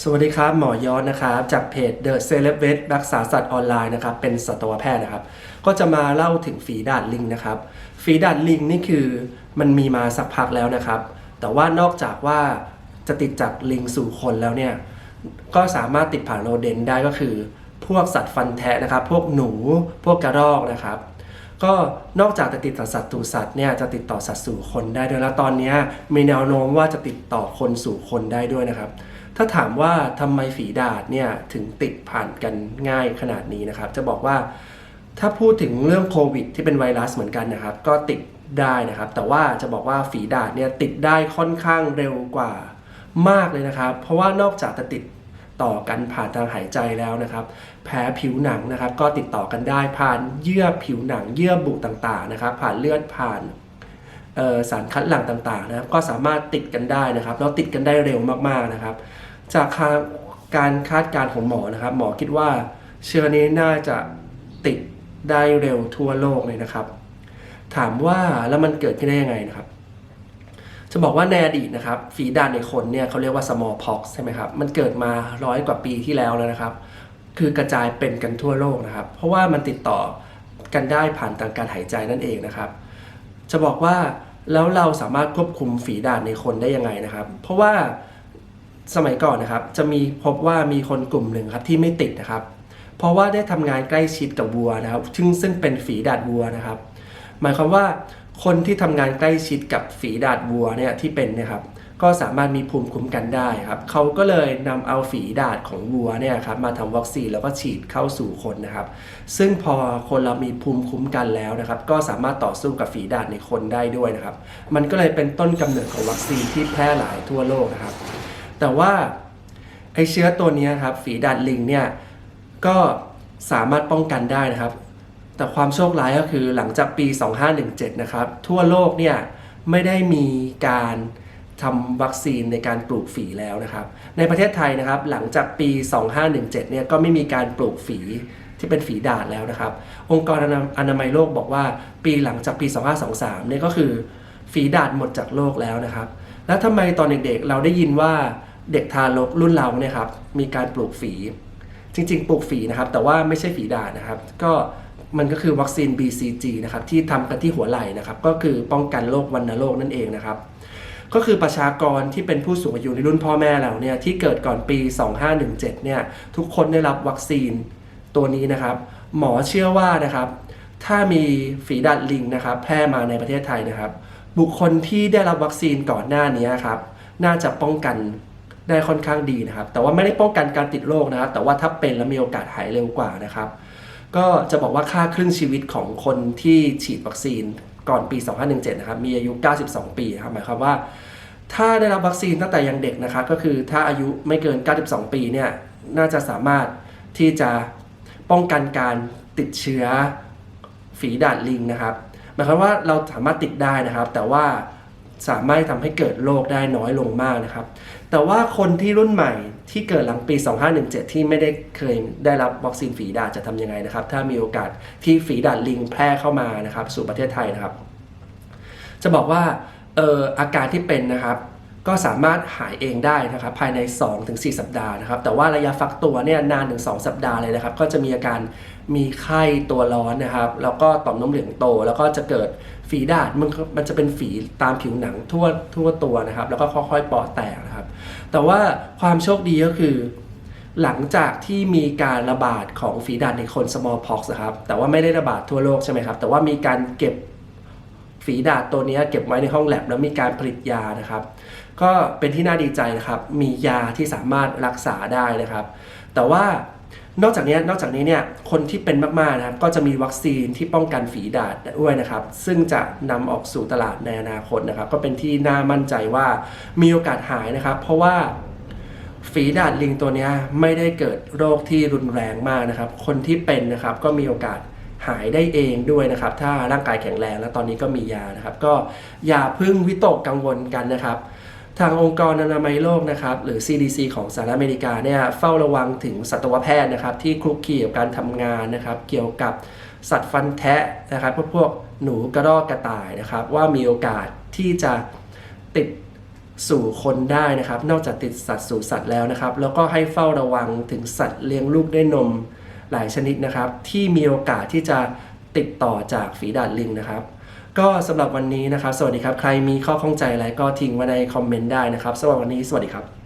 สวัสดีครับ หมอย้อนนะครับ จากเพจ The Celeb Vet รักษาสัตว์ออนไลน์นะครับ เป็นสัตวแพทย์นะครับ ก็จะมาเล่าถึงฝีดาดลิงนะครับ ฝีดาดลิงนี่คือมันมีมาสักพักแล้วนะครับ แต่ว่านอกจากว่าจะติดจากลิงสู่คนแล้วเนี่ย ก็สามารถติดผ่านโรเดนได้ก็คือ พวกสัตว์ฟันแทะนะครับ พวกหนู พวกกระรอกนะครับ ก็นอกจากจะติดต่อสัตว์สู่สัตว์เนี่ยจะติดต่อสัตว์สู่คนได้ด้วยแล้วตอนนี้มีแนวโน้มว่าจะติดต่อคนสู่คนได้ด้วยนะครับ ถ้าถามว่าทำไมฝีดาดเนี่ยถึงติดผ่านกันง่ายขนาดนี้นะครับ จะบอกว่าถ้าพูดถึงเรื่องโควิด ที่เป็นไวรัสเหมือนกันนะครับ ก็ติดได้นะครับ แต่ว่าจะบอกว่าฝีดาดเนี่ยติดได้ค่อนข้างเร็วกว่ามากเลยนะครับ เพราะว่านอกจากจะติดต่อกันผ่านทางหายใจแล้วนะครับแผลผิวหนังนะครับ ก็ติดต่อกันได้ผ่านเยื่อผิวหนัง เยื่อบุต่างๆนะครับ ผ่านเลือดผ่าน สารคัดหลั่งต่างๆนะครับ ก็สามารถติดกันได้นะครับ แล้วติดกันได้เร็วมากๆนะครับ จากาการคาดการณ์ของหมอนะครับ หมอคิดว่าเชื้อนี้น่าจะติดได้เร็วทั่วโลกเลยนะครับ ถามว่าแล้วมันเกิดขึ้นได้ยังไงนะครับ จะบอกว่าในอดีตนะครับ ฝีดาดในคนเนี่ยเขาเรียกว่า smallpox ใช่ไหมครับ มันเกิดมาร้อยกว่าปีที่แล้วแล้วนะครับ คือกระจายเป็นกันทั่วโลกนะครับ เพราะว่ามันติดต่อกันได้ผ่านทางการหายใจนั่นเองนะครับ จะบอกว่าแล้วเราสามารถควบคุมฝีดาดในคนได้ยังไงนะครับ เพราะว่าสมัยก่อนนะครับจะมีพบว่ามีคนกลุ่มหนึ่งครับที่ไม่ติดนะครับ เพราะว่าได้ทำงานใกล้ชิดกับวัวนะครับ ซึ่งซึ่งเป็นฝีดาดวัวนะครับ หมายความว่าคนที่ทำงานใกล้ชิดกับฝีดาดวัวเนี่ยที่เป็นนะครับ ก็สามารถมีภูมิคุ้มกันได้ครับเขาก็เลยนำเอาฝีดาดของวัวเนี่ยครับมาทำวัคซีนแล้วก็ฉีดเข้าสู่คนนะครับ ซึ่งพอคนเรามีภูมิคุ้มกันแล้วนะครับ ก็สามารถต่อสู้กับฝีดาดในคนได้ด้วยนะครับ มันก็เลยเป็นต้นกำเนิดของวัคซีนที่แพร่หลายทั่วโลกนะครับ แต่ว่าไอเชื้อตัวนี้ครับฝีดาดลิงเนี่ยก็สามารถป้องกันได้นะครับ แต่ความโชคร้ายก็คือหลังจากปี 2517 นะครับ ทั่วโลกเนี่ยไม่ได้มีการ ทำวัคซีนในการปลูกฝีแล้วนะครับ ในประเทศไทยนะครับ หลังจากปี 2517 เนี่ยก็ไม่มีการปลูกฝีที่เป็นฝีดาดแล้วนะครับ องค์กรอนามัยโลกบอกว่าปีหลังจากปี 2523 เนี่ยก็คือฝีดาดหมดจากโลกแล้วนะครับ แล้วทำไมตอนเด็กๆ เราได้ยินว่าเด็กทารกรุ่นเราเนี่ยครับมีการปลูกฝีจริงๆ ปลูกฝีนะครับ แต่ว่าไม่ใช่ฝีดาดนะครับ ก็มันก็คือวัคซีน BCG นะครับที่ทำกันที่หัวไหล่นะครับ ก็คือป้องกันโรควัณโรคนั่นเองนะครับ ก็คือประชากรที่เป็นผู้สูงอายุในรุ่นพ่อแม่เราเนี่ยที่เกิดก่อนปี 2517เนี่ยทุกคนได้รับวัคซีนตัวนี้นะครับ หมอเชื่อว่านะครับ ถ้ามีฝีดาดลิงนะครับ แพร่มาในประเทศไทยนะครับ บุคคลที่ได้รับวัคซีนก่อนหน้านี้ครับ น่าจะป้องกันได้ค่อนข้างดีนะครับ แต่ว่าไม่ได้ป้องกันการติดโรคนะครับ แต่ว่าถ้าเป็นแล้วมีโอกาสหายเร็วกว่านะครับ ก็จะบอกว่าค่าครึ่งชีวิตของคนที่ฉีดวัคซีน ก่อนปี 2517 นะครับ มีอายุ 92 ปีนะครับหมายความว่า ถ้าได้รับวัคซีนตั้งแต่ยังเด็กนะครับ ก็คือถ้าอายุไม่เกิน 92 ปีเนี่ย น่าจะสามารถที่จะป้องกันการติดเชื้อฝีดาดลิงนะครับ หมายความว่าเราสามารถติดได้นะครับ แต่ว่า สามารถทำให้เกิดโรคได้น้อยลงมากนะครับ แต่ว่าคนที่รุ่นใหม่ที่เกิดหลังปี 2517 ที่ไม่ได้เคยได้รับวัคซีนฝีดาดจะทำยังไงนะครับ ถ้ามีโอกาสที่ฝีดาดลิงแพร่เข้ามานะครับ สู่ประเทศไทยนะครับ จะบอกว่าอออาการที่เป็นนะครับ ก็สามารถหายเองได้นะครับภายใน 2-4 สัปดาห์นะครับแต่ว่าระยะฟักตัวเนี่ยนานถึง 2 สัปดาห์เลยนะครับ ก็จะมีอาการมีไข้ตัวร้อนนะครับ แล้วก็ต่อมน้ำเหลืองโต แล้วก็จะเกิดฝีดาดมันมันจะเป็นฝีตามผิวหนังทั่วทั่วตัวนะครับ แล้วก็ค่อยๆปอดแตกนะครับ แต่ว่าความโชคดีก็คือ หลังจากที่มีการระบาดของฝีดาดในคน smallpox นะครับแต่ว่าไม่ได้ระบาดทั่วโลกใช่ไหมครับ แต่ว่ามีการเก็บฝีดาดตัวนี้เก็บไว้ในห้องแลบแล้วมีการผลิตยานะครับ ก็เป็นที่น่าดีใจนะครับ มียาที่สามารถรักษาได้นะครับ แต่ว่านอกจากนี้นอกจากนี้เนี่ยคนที่เป็นมากๆนะครับก็จะมีวัคซีนที่ป้องกันฝีดาดด้วยนะครับ ซึ่งจะนำออกสู่ตลาดในอนาคตนะครับ ก็เป็นที่น่ามั่นใจว่ามีโอกาสหายนะครับ เพราะว่าฝีดาดลิงตัวนี้ไม่ได้เกิดโรคที่รุนแรงมากนะครับ คนที่เป็นนะครับก็มีโอกาสหายได้เองด้วยนะครับ ถ้าร่างกายแข็งแรงแล้วตอนนี้ก็มียานะครับ ก็อย่าพึ่งวิตกกังวลกันนะครับ ทางองค์กรอนามัยโลกนะครับหรือ CDC ของสหรัฐอเมริกาเนี่ยเฝ้าระวังถึงสัตวแพทย์นะครับที่คลุกคลีกับการทำงานนะครับเกี่ยวกับสัตว์ฟันแทะนะครับพวกพวกหนูกระรอกกระต่ายนะครับว่ามีโอกาสที่จะติดสู่คนได้นะครับ นอกจากติดสัตว์สู่สัตว์แล้วนะครับ แล้วก็ให้เฝ้าระวังถึงสัตว์เลี้ยงลูกด้วยนมหลายชนิดนะครับ ที่มีโอกาสที่จะ ติดต่อจากฝีดาดลิงนะครับ ก็สำหรับวันนี้นะครับ สวัสดีครับ ใครมีข้อข้องใจอะไรก็ทิ้งไว้ในคอมเมนต์ได้นะครับสำหรับวันนี้สวัสดีครับ